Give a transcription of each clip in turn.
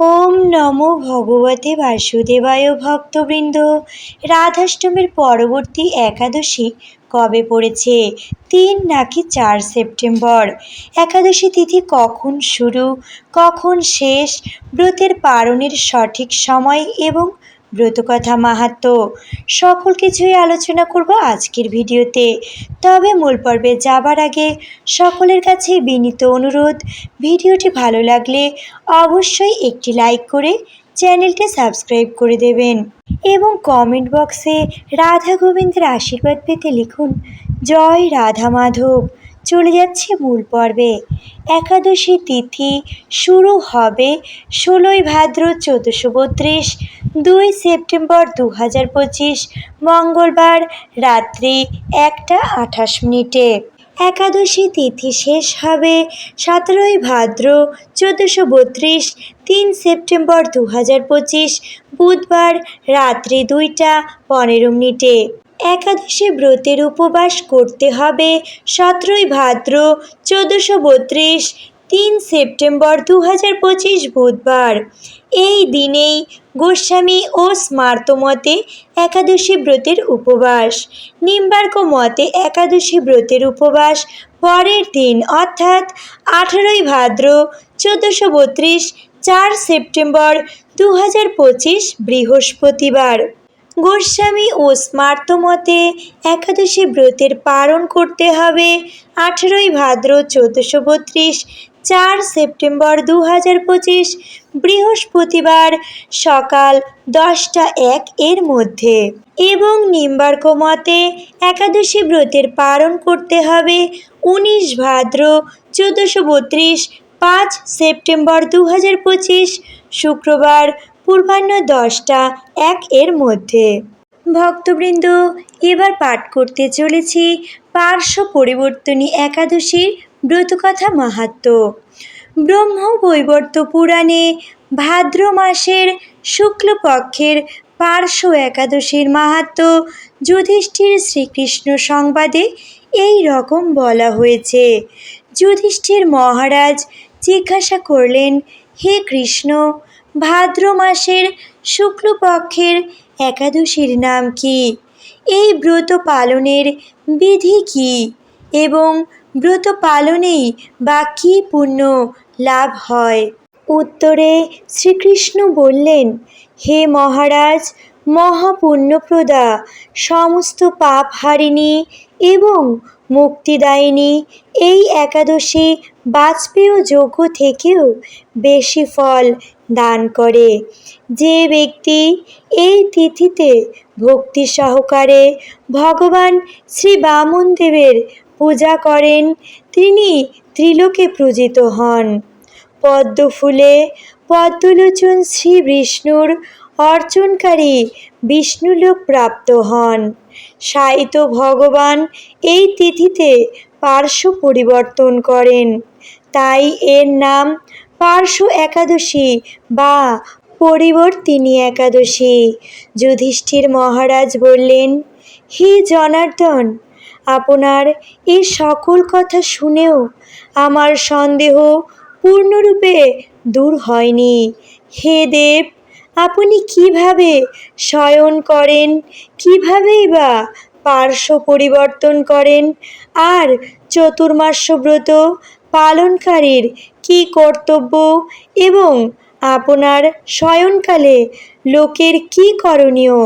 ওম নমো ভগবতে বাসুদেবায় ভক্তবৃন্দ। রাধাষ্টমীর পরবর্তী একাদশী কবে পড়েছে? তিন নাকি চার সেপ্টেম্বর? একাদশী তিথি কখন শুরু? কখন শেষ? ব্রতের পারণের সঠিক সময় এবং ব্রতকথা মাহাত্ম সকল কিছুই আলোচনা করব আজকের ভিডিওতে। তবে মূল পর্বে যাবার আগে সকলের কাছে বিনীত অনুরোধ, ভিডিওটি ভালো লাগলে অবশ্যই একটি লাইক করে চ্যানেলটি সাবস্ক্রাইব করে দেবেন এবং কমেন্ট বক্সে রাধা গোবিন্দের আশীর্বাদ পেতে লিখুন, জয় রাধা মাধব। চলে যাচ্ছে মূল পর্বে। একাদশী তিথি শুরু হবে ষোলোই ভাদ্র চোদ্দোশো বত্রিশ, দুই সেপ্টেম্বর দু হাজার পঁচিশ, মঙ্গলবার রাত্রি একটা আঠাশ মিনিটে। একাদশী তিথি শেষ হবে সতেরোই ভাদ্র চোদ্দোশো বত্রিশ, তিন সেপ্টেম্বর দু হাজার পঁচিশ, বুধবার রাত্রি দুইটা পনেরো মিনিটে। একাদশী ব্রতের উপবাস করতে হবে। সতেরোই ভাদ্র চোদ্দোশো বত্রিশ, তিন সেপ্টেম্বর দু হাজার পঁচিশ বুধবার। এই দিনেই গোস্বামী ও স্মার্ত মতে একাদশী ব্রতের উপবাস। নিম্বার্ক মতে একাদশী ব্রতের উপবাস পরের দিন, অর্থাৎ আঠেরোই ভাদ্র চোদ্দোশো বত্রিশ, চার সেপ্টেম্বর দু হাজার পঁচিশ বৃহস্পতিবার। গোস্বামী ও স্মার্ত মতে একাদশী ব্রতের পালন করতে হবে। আঠেরোই ভাদ্র চোদ্দোশো বত্রিশ, চার সেপ্টেম্বর দু হাজার পঁচিশ, বৃহস্পতিবার সকাল দশটা এক এর মধ্যে। এবং নিম্বার্ক মতে একাদশী ব্রতের পালন করতে হবে উনিশ ভাদ্র চোদ্দোশো বত্রিশ, পাঁচ সেপ্টেম্বর দু হাজার পঁচিশ, শুক্রবার পূর্বাহ্ন দশটা এক এর মধ্যে। ভক্তবৃন্দ, এবার পাঠ করতে চলেছি পার্শ্ব পরিবর্তনী একাদশীর ব্রতকথা মাহাত্ম। ব্রহ্ম বৈবর্ত পুরাণে ভাদ্র মাসের শুক্লপক্ষের পার্শ্ব একাদশীর মাহাত্ম যুধিষ্ঠির শ্রীকৃষ্ণ সংবাদে এই রকম বলা হয়েছে। যুধিষ্ঠির মহারাজ জিজ্ঞাসা করলেন, হে কৃষ্ণ ভাদ্র মাসের শুক্লপক্ষের একাদশীর নাম কি? এই ব্রত পালনের বিধি কি? এবং ব্রত পালনেই বা কী পুণ্য লাভ হয়? উত্তরে শ্রীকৃষ্ণ বললেন, হে মহারাজ, মহাপুণ্যপ্রদা, সমস্ত পাপ হারিণী এবং মুক্তিদায়িনী এই একাদশী বাজপেয় যজ্ঞ থেকেও বেশি ফল দান করে। যে ব্যক্তি এই তিথিতে ভক্তি সহকারে ভগবান শ্রী বামন দেবের পূজা করেন, তিনি ত্রিলোকে পূজিত হন। পদ্ম ফুলে পদ্মলোচন শ্রী বিষ্ণুর অর্চনকারী বিষ্ণুলোক প্রাপ্ত হন। সাহিত্য ভগবান এই তিথিতে পার্শ্ব পরিবর্তন করেন। তাই এর নাম পার্শ্ব একাদশী বা পরিবর্তিনী একাদশী। যুধিষ্ঠির মহারাজ বললেন, হে জনার্দন, আপনার এই সকল কথা শুনেও আমার সন্দেহ পূর্ণরূপে দূর হয়নি। হে দেব, আপনি কীভাবে শয়ন করেন, কিভাবেই বা পার্শ্ব পরিবর্তন করেন, আর চতুর্মাস্য ব্রত পালনকারীর কি কর্তব্য এবং আপনার শয়নকালে লোকের কি করণীয়?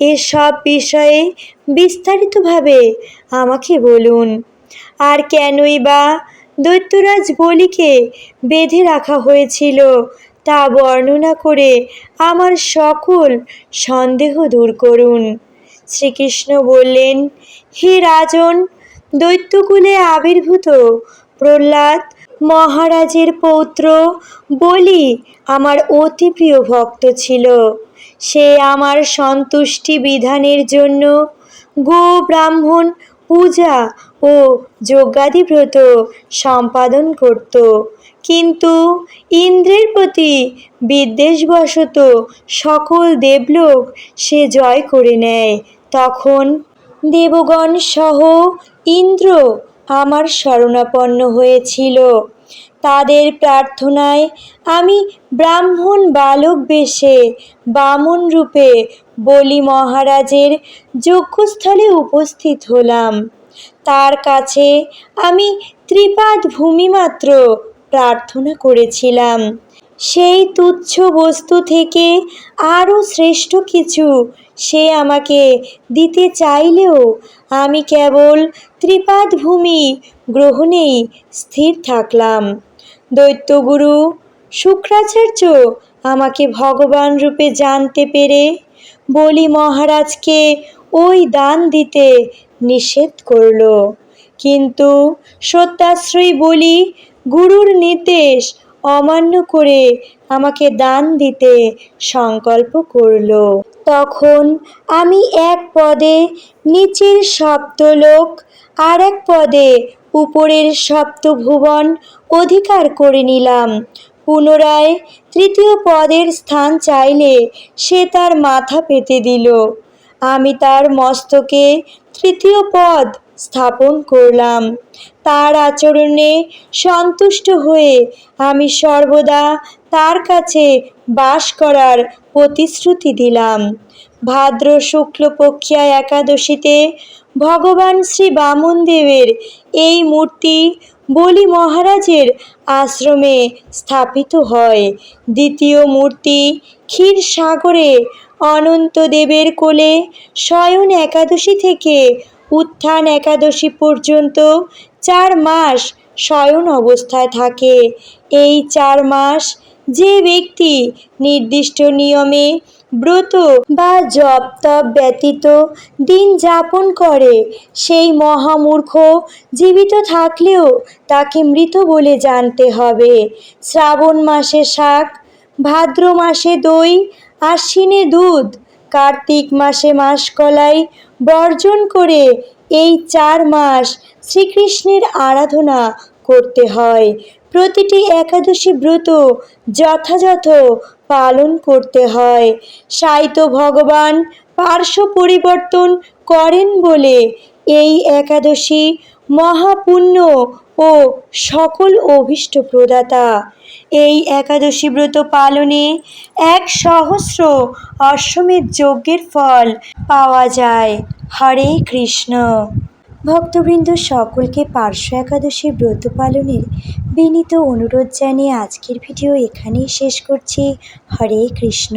এসব বিষয়ে বিস্তারিতভাবে আমাকে বলুন। আর কেনই বা দৈত্যরাজ বলিকে বেঁধে রাখা হয়েছিল তা বর্ণনা করে আমার সকল সন্দেহ দূর করুন। শ্রীকৃষ্ণ বললেন, হে রাজন, দৈত্যকুলে আবির্ভূত প্রহ্লাদ, মহারাজের পৌত্র, বলি আমার অতি প্রিয় ভক্ত ছিল। সে আমার সন্তুষ্টি বিধানের জন্য গো ব্রাহ্মণ পূজা ও যজ্ঞাদি ব্রত সম্পাদন করত। কিন্তু ইন্দ্রের প্রতি বিদ্বেষবশত সকল দেবলোক সে জয় করে নেয়। তখন দেবগণ সহ ইন্দ্র আমার শরণাপন্ন হয়েছিল। তাদের প্রার্থনায় আমি ব্রাহ্মণ বালক বেশে বামন রূপে বলি মহারাজের যজ্ঞস্থলে উপস্থিত হলাম। তার কাছে আমি ত্রিপাদ ভূমি মাত্র প্রার্থনা করেছিলাম। সেই তুচ্ছ বস্তু থেকে আরও শ্রেষ্ঠ কিছু সে আমাকে দিতে চাইলেও আমি কেবল ত্রিপাদ ভূমি গ্রহণেই স্থির থাকলাম। দৈত্যগুরু শুক্রাচার্য আমাকে ভগবান রূপে জানতে পেরে বলি, মহারাজকে ওই দান দিতে নিষেধ করল। কিন্তু সত্যাশ্রয়ী বলি, গুরুর নির্দেশ অমান্য করে আমাকে দান দিতে সংকল্প করল। তখন আমি এক পদে নিচের সপ্তলোক আর এক পদে উপরের সপ্তভুবন অধিকার করে নিলাম। পুনরায় তৃতীয় পদের স্থান চাইলে সে তার মাথা পেতে দিল। আমি তার মস্তকে তৃতীয় পদ স্থাপন করলাম। তার আচরণে সন্তুষ্ট হয়ে আমি সর্বদা তার কাছে বাস করার প্রতিশ্রুতি দিলাম। ভাদ্র শুক্লপক্ষিয়া একাদশীতে ভগবান শ্রী বামনদেবের এই মূর্তি বলি মহারাজের আশ্রমে স্থাপিত হয়। দ্বিতীয় মূর্তি ক্ষীর ক্ষীরসাগরে অনন্তদেবের কোলে শয়ন একাদশী থেকে উত্থান একাদশী পর্যন্ত চার মাস শয়ন অবস্থায় থাকে। এই চার মাস যে ব্যক্তি নির্দিষ্ট নিয়মে ব্রত বা জপ তপ ব্যতীত দিন যাপন করে, সেই মহামূর্খ জীবিত থাকলেও তাকে মৃত বলে জানতে হবে। শ্রাবণ মাসে শাক, ভাদ্র মাসে দই, আশ্বিনে দুধ, কার্তিক মাসে মাসকলাই বর্জন করে এই চার মাস শ্রীকৃষ্ণের আরাধনা করতে হয়। প্রতিটি একাদশী ব্রত যথাযথ পালন করতে হয়। সাইত ভগবান পার্শ্ব পরিবর্তন করেন বলে এই একাদশী মহাপুণ্য ও সকল অভীষ্ট প্রদাতা। এই একাদশী ব্রত পালনে এক সহস্র অশ্বমেধ যজ্ঞের ফল পাওয়া যায়। হরে কৃষ্ণ। ভক্তবৃন্দ, সকলকে পার্শ্ব একাদশী ব্রত পালনের বিনীত অনুরোধ জানিয়ে আজকের ভিডিও এখানেই শেষ করছি। হরে কৃষ্ণ।